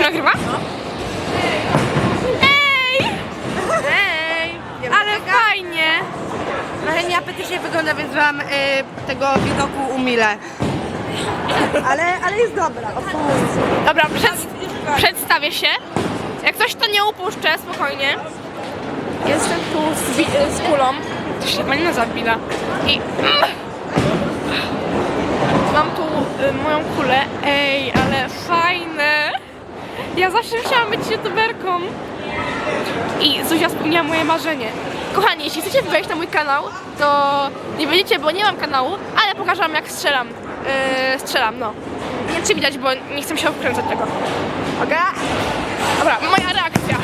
się nagrywa? Ej! Ej! Ale fajnie! Trochę nieapetycznie wygląda, więc wam y, tego widoku umilę. Ale, ale jest dobra. O, Dobra, przed, przedstawię się. Jak coś to nie upuszczę, spokojnie. Jestem tu z, wi- z kulą. To się pani nazywa Bila. I mam tu y, moją kulę. Ej, ale fajne. Ja zawsze chciałam być youtuberką. I Zuzia spełniła moje marzenie. Kochani, jeśli chcecie wejść na mój kanał, to nie będziecie, bo nie mam kanału, ale pokażę wam jak strzelam. Yy, strzelam, no. Nie wiem czy widać, bo nie chcę się wkręcać tego. Okej? Dobra, moja reakcja.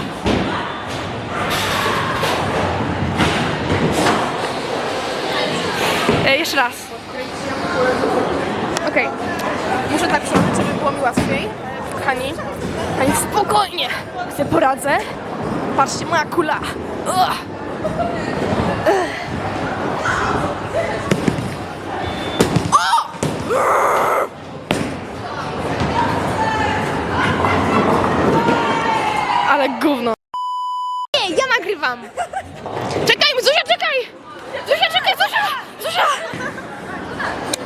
E, jeszcze raz. Okej. Muszę tak zrobić, żeby było mi łatwiej. Kochani, kochani, spokojnie. Sobie poradzę. Patrzcie, moja kula. Ale gówno. Nie, ja nagrywam. Czekaj, Zuzia, czekaj! Zuzia, czekaj, Zuzia! Zuzia!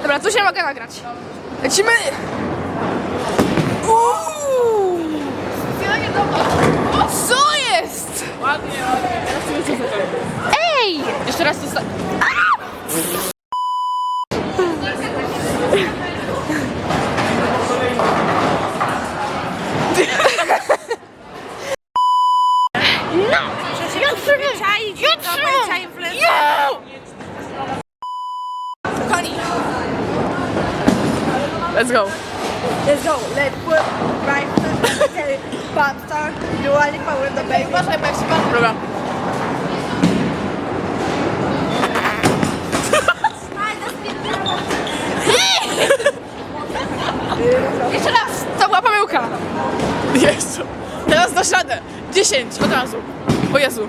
Dobra, Zuzia mogę nagrać. Lecimy! Uuu. Co jest? Ładnie, ładnie. Ej! Jeszcze raz to No! Let's go! Let's go. Let's put right pop star, Dua Lipa with the baby. Uważaj, bo jak się pan... Dobra. Jeszcze raz! To była pomyłka! Jezu. Teraz dasz radę. 10 od razu. O Jezu.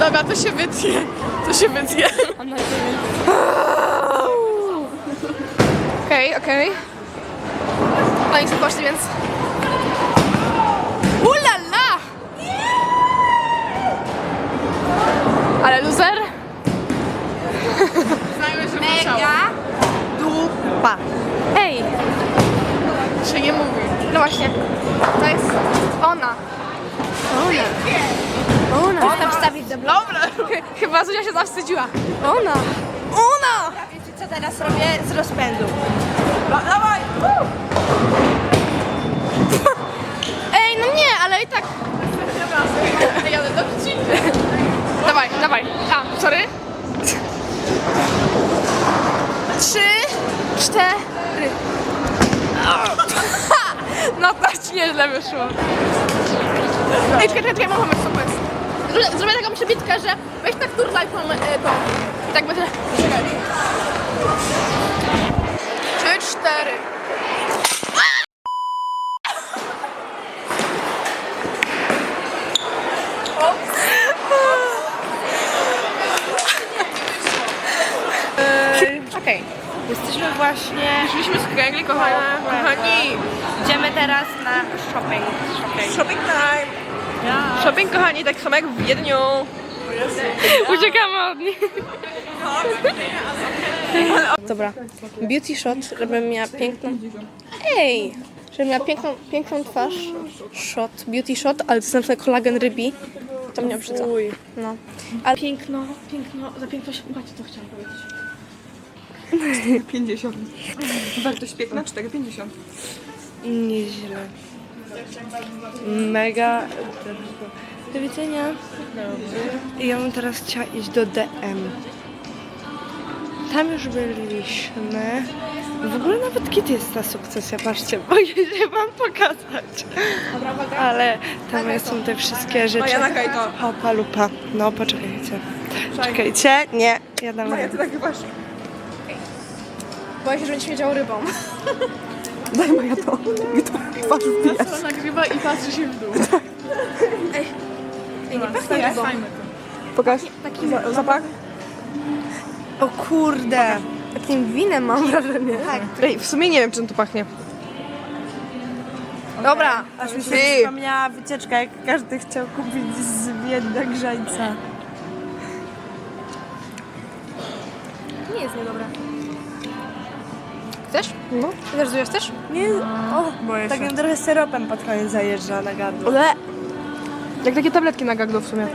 Dobra, to się wytnie. To się wytnie. Okej, okej. Oni są poszli, więc... Ulala! Ale loser? Mega dupa. Ej! Się nie mówi. No właśnie. To jest ona. Ona. Ona. Mogę wstawić do blogu. Dobra. Chyba Zuzia się zawstydziła. Ona. Ona! Co teraz robię z rozpędu? Dawaj! Ej, no nie, ale i tak. Jadę do Dawaj, dawaj. A, sorry. Trzy, cztery. No to ci nieźle wyszło. Ej, czekaj, czekaj, czekaj, mam pomysł, mam pomysł. Zrobię, zrobię taką przebitkę, że weź tak turlaj tą, e, tą. I tak będzie. Czekaj. Jesteśmy właśnie... Szliśmy z kręgli, kochani. kochani. Idziemy teraz na shopping. Shopping. Shopping time. Shopping, kochani, tak samo jak w Wiedniu. Uciekamy od nich. Dobra. Beauty shot, żebym miała piękną... Ej! Żebym miała piękną, piękną twarz. Shot, beauty shot, ale to jest na przykład kolagen rybi. To mnie obrzydza. No. Ale Piękno, piękno, za piękno się to chciałam powiedzieć. 50. Wartość piękna 4,50. nieźle. Mega. Do widzenia. Ja bym teraz chciała iść do DM. Tam już byliśmy. W ogóle nawet kiedy jest ta sukcesja, patrzcie, boję się wam pokazać. Ale tam są te wszystkie rzeczy. Hopa lupa. No poczekajcie. Czekajcie, nie, ja dam Maja, ty nagrywasz? Boję się, że będzie śmierdział rybą. Daj Maja to. Mi to twarz wbijać. Ona nagrywa i patrzy się w dół. Ej, nie pachnie rybą. Pokaż. Za- Zapach? O kurde. Takim winem mam wrażenie. Tak. Ej, w sumie nie wiem czym to pachnie. Dobra. Aż mi się Ty. przypomniała wycieczka, jak każdy chciał kupić z Wiednia grzańca. Nie jest niedobra. Chcesz? No. Też chcesz? Nie, o, tak ją trochę syropem pod koniec zajeżdża na gardło. Ale... Jak takie tabletki na gardło w sumie.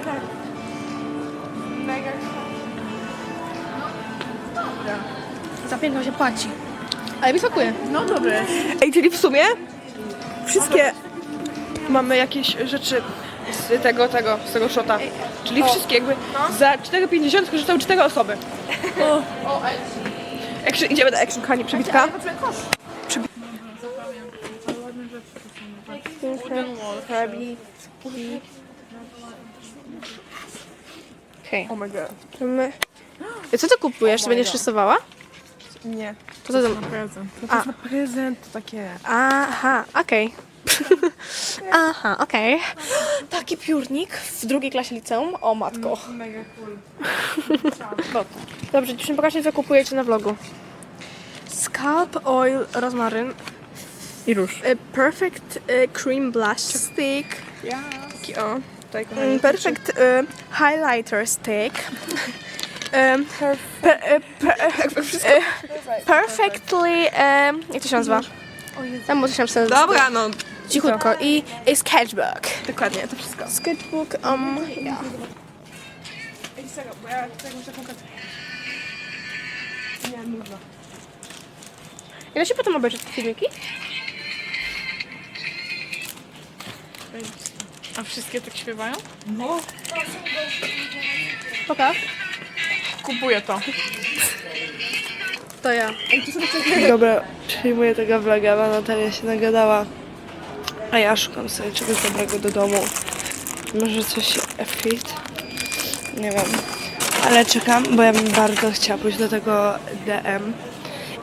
Za piękno się płaci. Ale mi smakuje. No dobre. Ej, czyli w sumie wszystkie mamy jakieś rzeczy z tego, tego, z tego shota. Czyli wszystkie jakby za 4,50 korzystały 4 osoby. Action, idziemy do action, kochani, przebitka. Okej. Oh my god. My... Co ty kupujesz? Ty będziesz rysowała? Nie. To co tam? Prezent. To, A. jest na prezent, to takie. Aha, okej. Aha, okej. Taki piórnik w drugiej klasie liceum. O matko. Mega cool. Dobrze, dziewczyny, pokażcie co kupujecie na vlogu. Scalp Oil Rozmaryn. I róż. e, Perfect e, Cream Blush Stick. Ja. Taki o. Tutaj kochani. Mm, Perfect e, Highlighter Stick. Em, pe, e, pe, e, Wszystko. e, perfectly... e, Jak to się nazywa? Tam może się nazywa. Dobra, no. Cichutko. I a sketchbook. Dokładnie, to wszystko. Sketchbook, um, ja. Ej, serio, bo ja tutaj muszę pokazać. Nie, nudno. Ile się potem obejrzy te filmiki? A wszystkie tak śpiewają? No. Pokaż. Kupuję to. To ja. Dobra, przyjmuję tego vloga, bo Natalia się nagadała. A ja szukam sobie czegoś dobrego do domu. Może coś fit? Nie wiem. Ale czekam, bo ja bym bardzo chciała pójść do tego DM.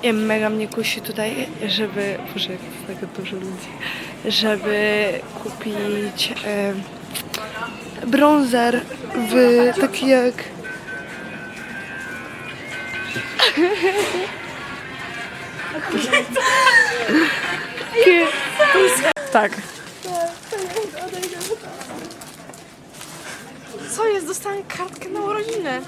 I mega mnie kusi tutaj, żeby... Boże, jak jest tego dużo ludzi. Żeby kupić e, bronzer w taki jak... Tak. Co jest? Dostałam kartkę na urodzinę.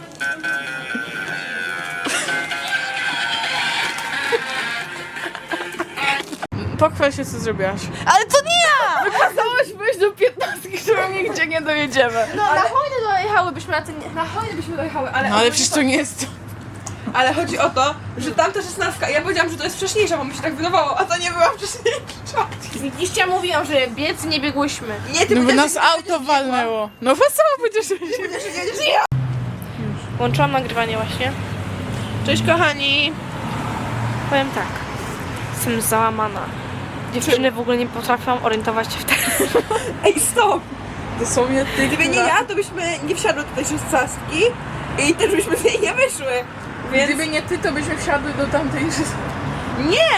Pochwal się, co zrobiłaś. Ale to nie ja! Wykazałaś wejść do 15, którą nigdzie nie dojedziemy. No, na hojny dojechałybyśmy na ten... Na hojny byśmy dojechały, ale... No ale przecież to nie jest to. Ale chodzi o to, że tamta szesnastka, ja powiedziałam, że to jest wcześniejsza, bo mi się tak wydawało, a to nie była wcześniejsza. Widzicie, ja mówiłam, że biec nie biegłyśmy. Nie, ty No bo nas auto walnęło. No po co powiedziesz, że się... Włączyłam nagrywanie właśnie. Cześć kochani. Powiem tak. Jestem załamana. Dziewczyny w ogóle nie potrafią orientować się w tym. Ej, stop! Dosłownie ty, Gdyby nie ja, to byśmy nie wsiadły do tej szesnastki i też byśmy z niej nie wyszły. Więc Gdyby nie ty, to byśmy wsiadły do tamtej... nie!